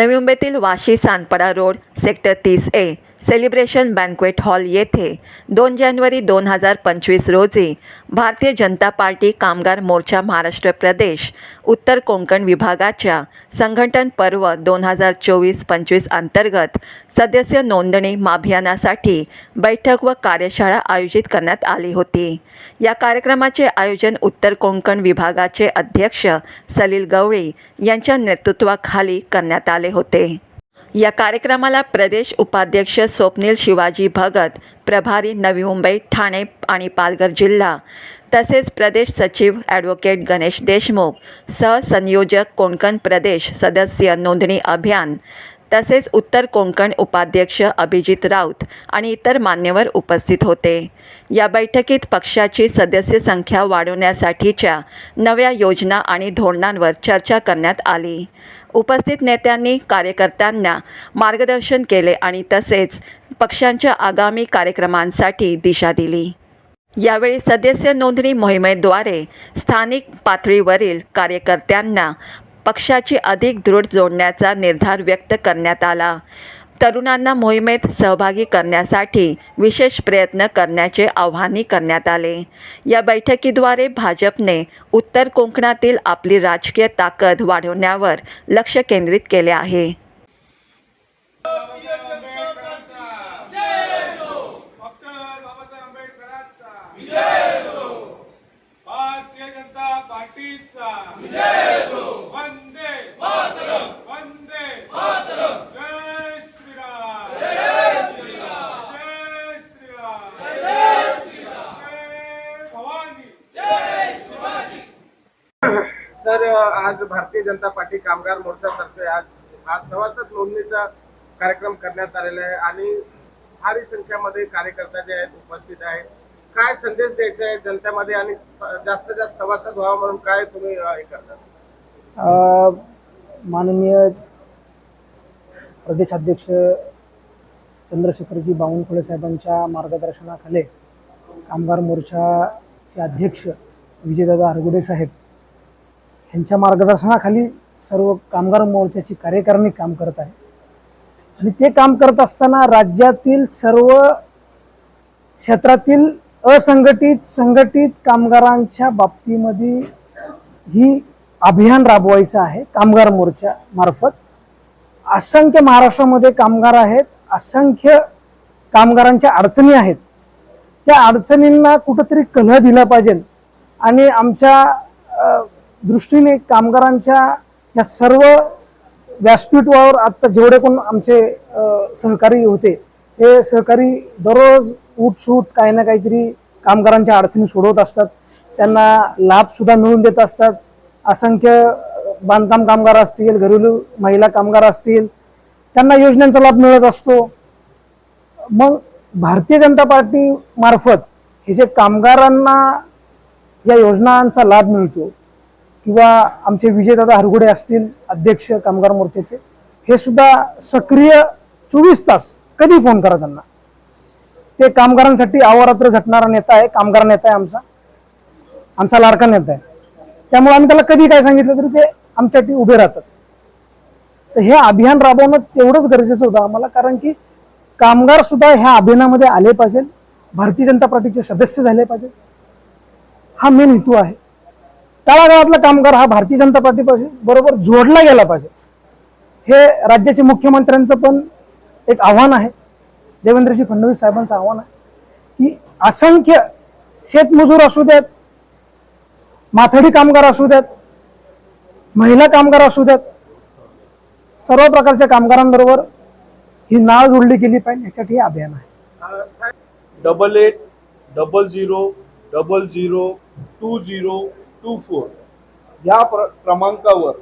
नवी मुंबईतील Vashi Sanpada road sector तीस ए. सेलिब्रेशन बँक्वेट हॉल येथे दोन जानेवारी दोन हजार पंचवीस रोजी भारतीय जनता पार्टी कामगार मोर्चा महाराष्ट्र प्रदेश उत्तर कोंकण विभागाच्या संघटन पर्व दोन हजार चोवीस पंचवीस अंतर्गत सदस्य नोंदणी माभियानासाठी बैठक व कार्यशाळा आयोजित करण्यात आली होती. या कार्यक्रमाचे आयोजन उत्तर कोंकण विभागाचे अध्यक्ष सलील गवळी यांच्या नेतृत्वाखाली करण्यात आले होते. या कार्यक्रमाला प्रदेश उपाध्यक्ष स्वप्नील शिवाजी भगत प्रभारी नवी मुंबई ठाणे आणि पालघर जिल्हा. तसेच प्रदेश सचिव ॲडव्होकेट गणेश देशमुख सहसंयोजक कोंकण प्रदेश सदस्य नोंदणी अभियान. तसेच उत्तर कोंकण उपाध्यक्ष अभिजित राऊत आणि इतर मान्यवर उपस्थित होते. या बैठकीत पक्षाची सदस्य संख्या वाढवण्यासाठीच्या नव्या योजना आणि धोरणांवर चर्चा करण्यात आली. उपस्थित नेत्यांनी कार्यकर्त्यांना मार्गदर्शन केले आणि तसेच पक्षांच्या आगामी कार्यक्रमांसाठी दिशा दिली. यावेळी सदस्य नोंदणी मोहिमेद्वारे स्थानिक पातळीवरील कार्यकर्त्यांना पक्षाची अधिक दृढ जोडण्याचा निर्धार व्यक्त करण्यात आला. तरुणांना मोहिमेत सहभागी करण्यासाठी विशेष प्रयत्न करण्याचे आव्हानही करण्यात आले. या बैठकीद्वारे भाजपने उत्तर कोकणातील आपली राजकीय ताकद वाढवण्यावर लक्ष केंद्रित केले आहे डॉक्टर बाबासाहेब आंबेडकरांचा विजय भारतीय जनता पार्टीचा विजय वंदे वंदे जय श्रीराम जय श्रीराम जय श्रीराम जय श्रीराम जय भवानी सर आज भारतीय जनता पार्टी कामगार मोर्चातर्फे आज आज सभासद नोंदणीचा कार्यक्रम करण्यात आलेला आहे आणि भारी संख्यामध्ये कार्यकर्ता जे आहेत उपस्थित आहेत. काय संदेश द्यायचा आहे जनतेमध्ये आणि जास्तीत जास्त सभासद व्हावा म्हणून काय तुम्ही हे करता? माननीय प्रदेशाध्यक्ष चंद्रशेखरजी बावनकुळे साहेबांच्या मार्गदर्शनाखाली कामगार मोर्चाचे अध्यक्ष विजयदादा हरगुडे साहेब यांच्या मार्गदर्शनाखाली सर्व कामगार मोर्चाची कार्यकारिणी काम करत आहे. आणि ते काम करत असताना राज्यातील सर्व क्षेत्रातील असंघटित संघटित कामगारांच्या बाबतीमध्ये ही अभियान राबवायचं आहे कामगार मोर्चा मार्फत. असंख्य महाराष्ट्रामध्ये कामगार आहेत असंख्य कामगारांच्या अडचणी आहेत. त्या अडचणींना कुठंतरी कलह दिला पाहिजे. आणि आमच्या दृष्टीने कामगारांच्या या सर्व व्यासपीठावर आत्ता जेवढे कोण आमचे सहकारी होते हे सहकारी दररोज उठसूट काही ना काहीतरी कामगारांच्या अडचणी सोडवत असतात. त्यांना लाभसुद्धा मिळवून देत असतात. असंख्य बांधकाम कामगार असतील घरेलू महिला कामगार असतील त्यांना योजनांचा लाभ मिळत असतो. मग भारतीय जनता पार्टी मार्फत हे जे कामगारांना या योजनांचा लाभ मिळतो किंवा आमचे विजयदादा हरगुडे असतील अध्यक्ष कामगार मोर्चाचे हे सुद्धा सक्रिय चोवीस तास कधी फोन करा त्यांना. ते कामगारांसाठी अहोरात्र झटणारा नेता आहे कामगार नेता आहे आमचा. आमचा लाडका नेता आहे. त्यामुळे आम्ही त्याला कधी काय सांगितलं तरी ते आमच्यासाठी उभे राहतात. तर हे अभियान राबवणं तेवढंच गरजेचं होतं आम्हाला कारण की कामगार सुद्धा ह्या अभियानामध्ये आले पाहिजे भारतीय जनता पार्टीचे सदस्य झाले पाहिजे हा मेन हेतू आहे. तळागाळातला कामगार हा भारतीय जनता पार्टी पाहिजे बरोबर जोडला गेला पाहिजे. हे राज्याचे मुख्यमंत्र्यांचं पण एक आव्हान आहे. देवेंद्रजी फडणवीस साहेबांचं आव्हान आहे की असंख्य शेतमजूर असू द्यात माथडी कामगार असू द्यात महिला कामगार असू द्यात सर्व प्रकारच्या कामगारांबरोबर ही नाळ जोडली गेली पाहिजे यासाठी हे अभियान आहे. Double eight double zero double zero two zero two four ह्या प्र क्रमांकावर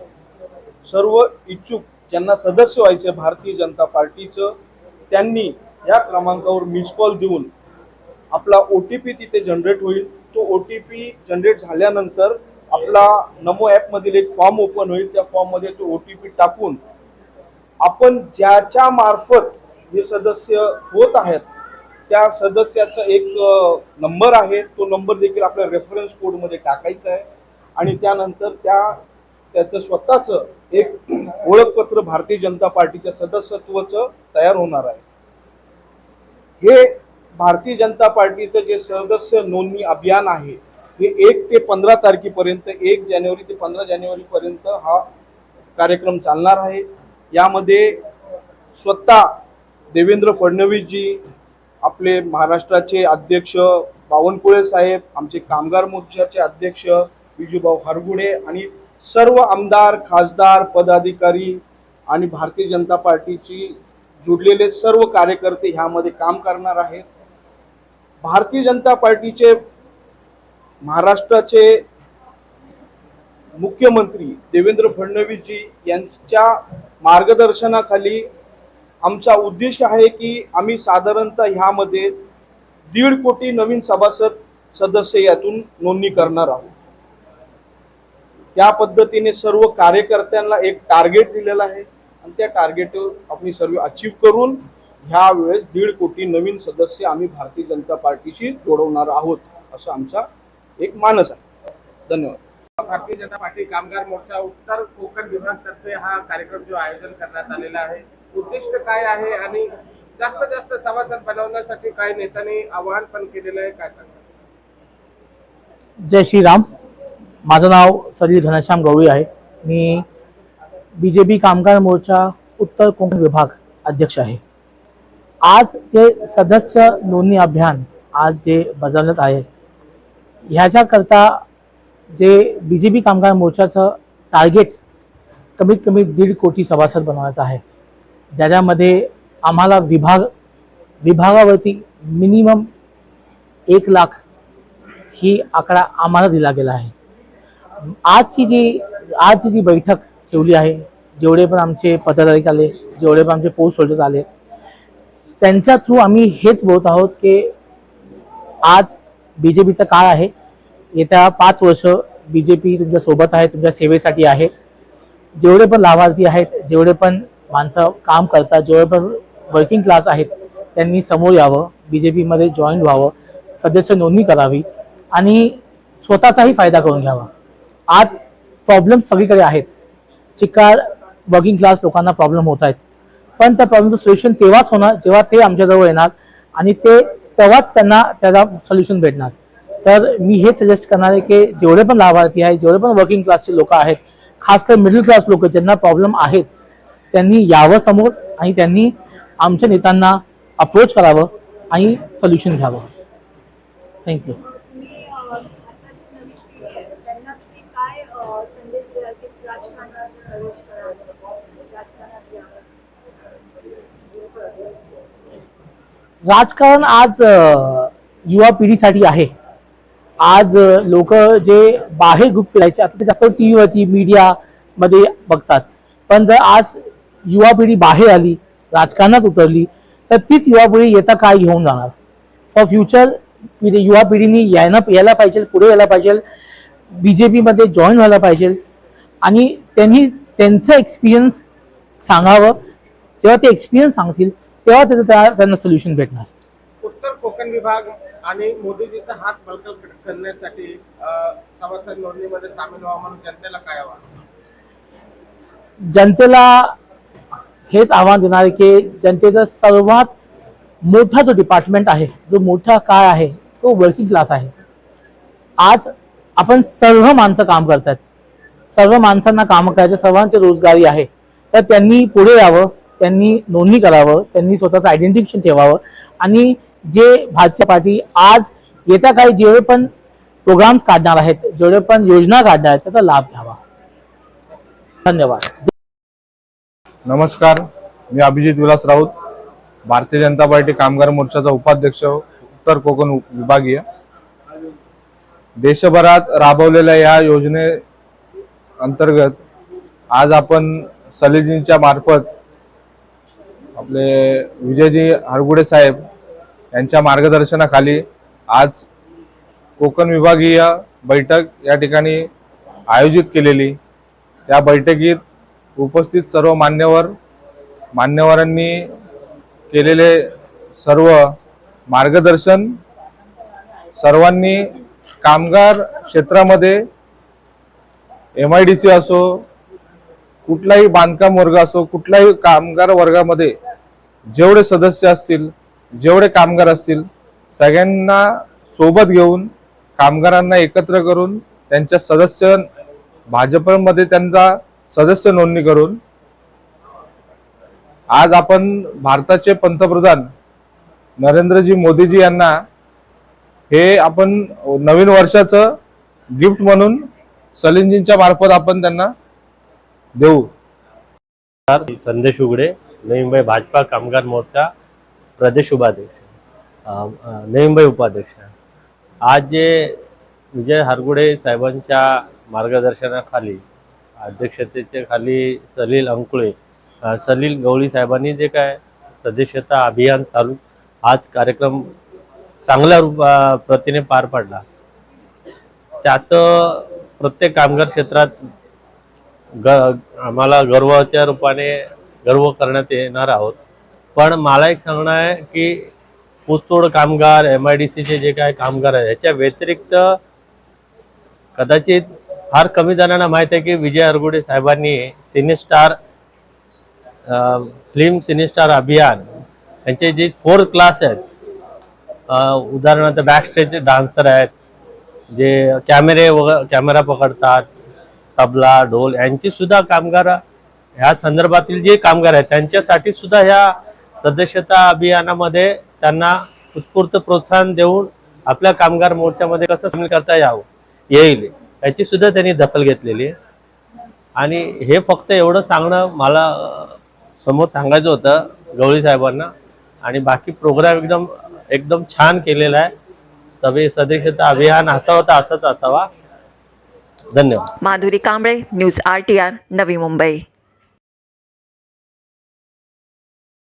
सर्व इच्छुक ज्यांना सदस्य व्हायचे भारतीय जनता पार्टीचं त्यांनी या क्रमांकावर मिस कॉल देऊन आपला ओ टी पी तिथे जनरेट होईल. तो ओ टी पी जनरेट झाल्यानंतर आपला नमो ॲपमधील एक फॉर्म ओपन होईल. त्या फॉर्ममध्ये तो ओ टी पी टाकून आपण ज्याच्या मार्फत हे सदस्य होत आहेत त्या सदस्याचा एक नंबर आहे. तो नंबर देखील आपल्या रेफरन्स कोडमध्ये टाकायचा आहे. आणि त्यानंतर त्या त्याचं स्वतःचं एक ओळखपत्र भारतीय जनता पार्टीच्या सदस्यत्वाचं तयार होणार आहे. हे भारतीय जनता पार्टीचं जे सदस्य नोंदणी अभियान आहे हे एक ते पंधरा तारखेपर्यंत एक जानेवारी ते पंधरा जानेवारीपर्यंत हा कार्यक्रम चालणार आहे. यामध्ये स्वतः देवेंद्र फडणवीसजी आपले महाराष्ट्राचे अध्यक्ष बावनकुळे साहेब आमचे कामगार मोर्चाचे अध्यक्ष विजूभाऊ हरगुडे आणि सर्व आमदार खासदार पदाधिकारी आणि भारतीय जनता पार्टीची जुडलेले सर्व कार्यकर्ते ह्यामध्ये काम करणार आहेत. भारतीय जनता पार्टीचे महाराष्ट्राचे मुख्यमंत्री देवेंद्र फडणवीसजी यांच्या मार्गदर्शनाखाली आमचा उद्दिष्ट आहे की आम्ही साधारणतः ह्यामध्ये दीड कोटी नवीन सभासद सदस्य यातून नोंदणी करणार आहोत. त्या पद्धतीने सर्व कार्यकर्त्यांना एक टार्गेट दिलेलं आहे आणि त्या टार्गेट आम्ही सर्व अचीव करून ह्या वेळेस दीड कोटी नवीन सदस्य आम्ही भारतीय जनता पार्टीशी जोडवणार आहोत असं आमचा एक मानस आहे. धन्यवाद. भारतीय जनता पार्टी कामगार मोर्चा उत्तर कोकण विभागातर्फे हा कार्यक्रम जो आयोजन करण्यात आलेला आहे. उद्दिष्ट काय आहे आणि जास्तीत जास्त सभासद बनवण्यासाठी काय नेत्यांनी आवाहन पण केलेलं आहे काय सांगा जय श्रीराम. माझं नाव सलील घनश्याम गवळी आहे. मी बी जे पी कामगार मोर्चा उत्तर कोकण विभाग अध्यक्ष आहे. आज जे सदस्य नोंदणी अभियान आज जे बजावण्यात आहे ह्याच्याकरता जे बी जे पी कामगार मोर्चाचं टार्गेट कमीत कमी दीड कोटी सभासद बनवायचं आहे. ज्याच्यामध्ये आम्हाला विभाग विभागावरती मिनिमम एक लाख ही आकडा आम्हाला दिला गेला आहे. आजची जी आजची जी बैठक ठेवली आहे जेवढे पण आमचे पदाधिकारी आले जेवढे पण आमचे पोस्ट होल्डर्स आले त्यांच्या थ्रू आम्ही हेच बोलत आहोत की आज बी जे पीचा काळ आहे. येत्या पाच वर्ष बी जे पी तुमच्यासोबत आहे तुमच्या सेवेसाठी आहे. जेवढे पण लाभार्थी आहेत जेवढे पण माणसं काम करतात जेवढे पण वर्किंग क्लास आहेत त्यांनी समोर यावं बी जे पीमध्ये जॉईन व्हावं सदस्य नोंदणी करावी आणि स्वतःचाही फायदा करून घ्यावा. आज प्रॉब्लेम सगळीकडे आहेत. चिकार वर्किंग क्लास लोकांना प्रॉब्लेम होत आहेत. पण त्या प्रॉब्लेमचं सोल्युशन तेव्हाच होणार जेव्हा ते आमच्याजवळ येणार आणि ते तेव्हाच त्यांना त्याला सोल्युशन भेटणार. तर मी हे सजेस्ट करणार आहे की जेवढे पण लाभार्थी आहेत जेवढे पण वर्किंग क्लासचे लोक आहेत खास कर मिडल क्लास लोक ज्यांना प्रॉब्लेम आहेत त्यांनी यावं समोर आणि त्यांनी आमच्या नेत्यांना अप्रोच करावं आणि सोल्युशन घ्यावं. थँक्यू राजकारण आज युवा पिढीसाठी आहे. आज लोक जे बाहेर ग्रुप फिरायचे आता ते जास्त टी व्हीवरती मीडियामध्ये बघतात. पण जर आज युवा पिढी बाहेर आली राजकारणात उतरली तर तीच युवा पिढी येता काय घेऊन जाणार? फॉर फ्युचर पिढी युवा पिढीने यायला यायला पाहिजे पुढे यायला पाहिजे बी जे पीमध्ये जॉईन व्हायला पाहिजे. आणि त्यांनी त्यांचं एक्सपिरियन्स सांगावं. जेव्हा ते एक्सपिरियन्स सांगतील तेव्हा त्याचं त्या- त्यांना सोल्युशन भेटणार. उत्तर कोकण विभाग आणि मोदीजीचा हात बळकट करण्यासाठी सभासद नोंदणीमध्ये सामील व्हावं म्हणून जनतेला काय आव्हान? जनतेला हेच आव्हान देणार आहे की जनतेचा सर्वात मोठा जो डिपार्टमेंट आहे जो मोठा काळ आहे तो वर्किंग क्लास आहे. आज आपण सर्व माणसं काम करतात सर्व माणसांना काम करायचं सर्वांचे रोजगारी आहे. तर त्यांनी पुढे यावं त्यांनी नोंदणी करावं त्यांनी स्वतःचं आयडेंटिफिकेशन ठेवावं. आणि जे भाजप पार्टी आज येत्या काही जेवढे पण प्रोग्राम्स काढणार आहेत जेवढे पण योजना काढणार आहेत त्याचा लाभ घ्यावा. धन्यवाद. नमस्कार मी अभिजित विलास राऊत भारतीय जनता पार्टी कामगार मोर्चाचा उपाध्यक्ष उत्तर कोकण उप- विभागीय. देशभरात राबवलेल्या या योजने अंतर्गत आज आपण सलीजींच्या मार्फत आपले विजयजी हरगुडे साहेब यांच्या मार्गदर्शनाखाली आज कोकण विभागीय बैठक या ठिकाणी आयोजित केलेली. त्या बैठकीत उपस्थित सर्व मान्यवर मान्यवरांनी केलेले सर्व मार्गदर्शन सर्वांनी कामगार क्षेत्रामध्ये एम आय डी सी असो कुठलाही बांधकाम वर्ग असो कुठलाही कामगार वर्गामध्ये जेवढे सदस्य असतील जेवढे कामगार असतील सगळ्यांना सोबत घेऊन कामगारांना एकत्र करून त्यांच्या सदस्य भाजपमध्ये त्यांचा सदस्य नोंदणी करून आज आपण भारताचे पंतप्रधान नरेंद्रजी मोदीजी यांना हे आपण नवीन वर्षाचं गिफ्ट म्हणून सलीनजींच्या मार्फत आपण त्यांना देऊ. संदेश उघडे नवी मुंबई भाजपा कामगार मोर्चा प्रदेश उपाध्यक्ष नवी मुंबई उपाध्यक्ष. आज जे विजय हरगुडे साहेबांच्या मार्गदर्शनाखाली अध्यक्षतेच्या खाली सलील अंकुळे सलील गवळी साहेबांनी जे काय सदस्यता अभियान चालू आज कार्यक्रम चांगल्या रूपा प्रतीने पार पडला. त्याचं प्रत्येक कामगार क्षेत्रात ग आम्हाला गर्वाच्या रूपाने गर्व करण्यात येणार आहोत. पण मला एक सांगणं आहे की ऊसतोड कामगार एम आय डी सीचे जे काय कामगार आहेत ह्याच्या व्यतिरिक्त कदाचित फार कमी जणांना माहीत आहे की विजय अरगुडे साहेबांनी सिनेस्टार फिल्म सिनेस्टार अभियान यांचे जे फोर क्लास आहेत उदाहरणार्थ बॅकस्टेज डान्सर आहेत जे कॅमेरे वगैरे कॅमेरा पकडतात तबला ढोल यांचीसुद्धा कामगार ह्या संदर्भातील जे कामगार आहेत त्यांच्यासाठी सुद्धा ह्या सदस्यता अभियानामध्ये त्यांना उत्स्फूर्त प्रोत्साहन देऊन आपल्या कामगार मोर्चामध्ये कसं सामील करता यावं येईल. याची सुद्धा त्यांनी दखल घेतलेली आहे. आणि हे फक्त एवढं सांगणं मला समोर सांगायचं होतं गवळी साहेबांना. आणि बाकी प्रोग्राम एकदम एकदम छान केलेला आहे. सभे सदस्यता अभियान असा होता असंच असावा. धन्यवाद. Madhuri Kamble news R T R Navi Mumbai.